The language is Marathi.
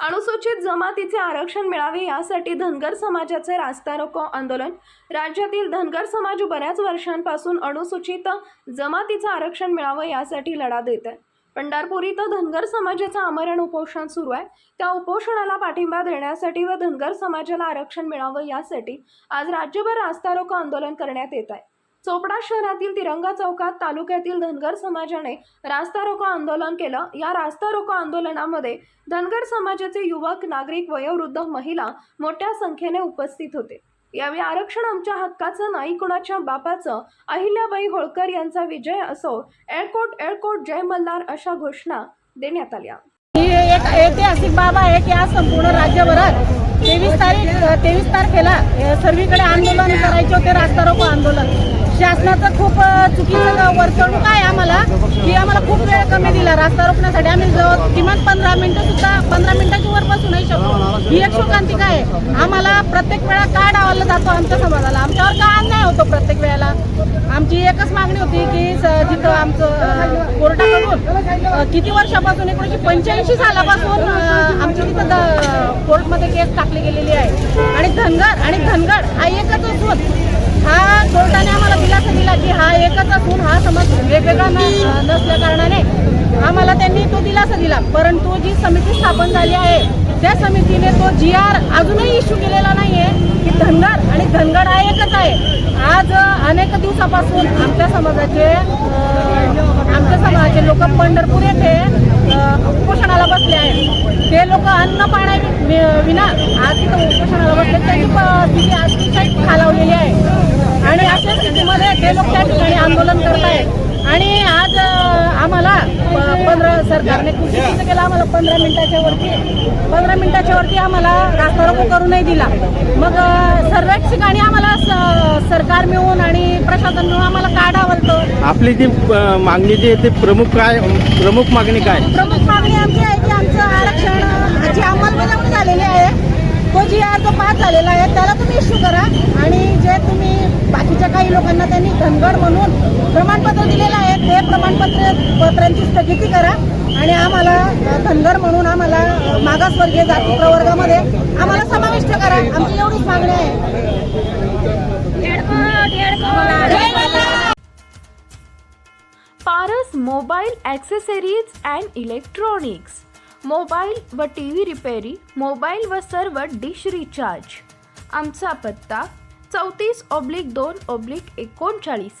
अनुसूचित जमातीचे आरक्षण मिळावे यासाठी धनगर समाजाचे रास्ता रोको आंदोलन. राज्यातील धनगर समाज बऱ्याच वर्षांपासून अनुसूचित जमातीचं आरक्षण मिळावं यासाठी लढा देत आहे. पंढरपूर इथं धनगर समाजाचं आमरण उपोषण सुरू आहे. त्या उपोषणाला पाठिंबा देण्यासाठी व धनगर समाजाला आरक्षण मिळावं यासाठी आज राज्यभर रास्ता रोको आंदोलन करण्यात येत आहे. चोपडा शहरातील तिरंगा चौकात तालुक्यातील धनगर समाजाने रास्ता रोको आंदोलन केलं. या रास्ता रोको आंदोलनामध्ये धनगर समाजाचे युवक नागरिक वयोवृद्ध महिला मोठ्या संख्येने उपस्थित होते. यावेळी आरक्षण आमच्या हक्काचं नाही कुणाच्या बापाचं? अहिल्याबाई होळकर यांचा विजय असो एळकोट एळकोट जय मल्हार अशा घोषणा देण्यात आल्या. ही एक ऐतिहासिक बाब आहे की आज संपूर्ण राज्यभरात तेवीस तारीख तेवीस तारखेला सर्वीकडे आंदोलन करायचे होते रास्ता रोको आंदोलन. शासनाचं खूप चुकीचं वर्तणूक आहे आम्हाला की आम्हाला खूप वेळ कमी दिला. रास्ता रोखण्यासाठी आम्ही जवळ किमान पंधरा मिनिटं सुद्धा पंधरा मिनिटाची वर बसू नाही शकतो ही एक शोकांतिका आम्हाला प्रत्येक वेळा का डावला जातो आमच्या समाजाला? आमच्यावर का अन्याय होतो प्रत्येक वेळेला? आमची एकच मागणी होती की स- जिथं आमचं कोर्ट कोर्टाकडून किती वर्षापासून एकोणीसशे पंच्याऐंशी सालापासून आमची तिथं कोर्टमध्ये केस टाकली गेलेली आहे. आणि धनगर आणि धनगड हा एकच असून हा कोर्टाने आम्हाला दिलासा दिला की हा एकच असून हा समज वेगवेगळा न नसल्या कारणाने आम्हाला त्यांनी तो दिलासा दिला परंतु जी समिती स्थापन झाली आहे त्या समितीने तो जी आर अजूनही इश्यू केलेला नाहीये की धनगर आणि धनगर हा एकच आहे. आज अनेक दिवसापासून आमच्या समाजाचे आमच्या समाजाचे लोक पंढरपूर येथे उपोषणाला बसले आहेत. ते लोक अन्न पाण्या वि- विना आज तिथं उपोषणाला बसले त्यांची स्थिती अतिशय खालावलेली आहे. आणि अशा स्थितीमध्ये ते लोक त्या ठिकाणी आंदोलन करत आहेत आणि आज आम्हाला पंधरा सरकारने चुकीचं केलं आम्हाला पंधरा मिनिटाच्या वरती पंधरा मिनिटाच्या वरती आम्हाला रास्ता रोको करू नाही दिला. मग सर्वच ठिकाणी आम्हाला सरकार मिळून आणि प्रशासन मिळून आम्हाला का डावलतं आपली जी मागणी जी आहे ती प्रमुख काय प्रमुख मागणी काय? प्रमुख मागणी आमची आहे की आमचं आरक्षण ची अंमलबजावणी झालेली आहे तो जी आर जो पास झालेला आहे त्याला तुम्ही इश्यू करा. आणि जे तुम्ही बाकीच्या काही लोकांना त्यांनी धनगड म्हणून ते प्रमाणपत्र स्थगिती करा आणि आम्हाला धनगर म्हणून आम्हाला मागासवर्गीय जाती प्रवर्गामध्ये आम्हाला समाविष्ट करा. आमची एवढीच मागणी आहे. Paras mobile accessories and electronics. Mobile व टी व्ही रिपेरी मोबाईल व सर्व डिश रिचार्ज. आमचा पत्ता चौतीस ऑब्लिक दोन ऑब्लिक एकोणचाळीस.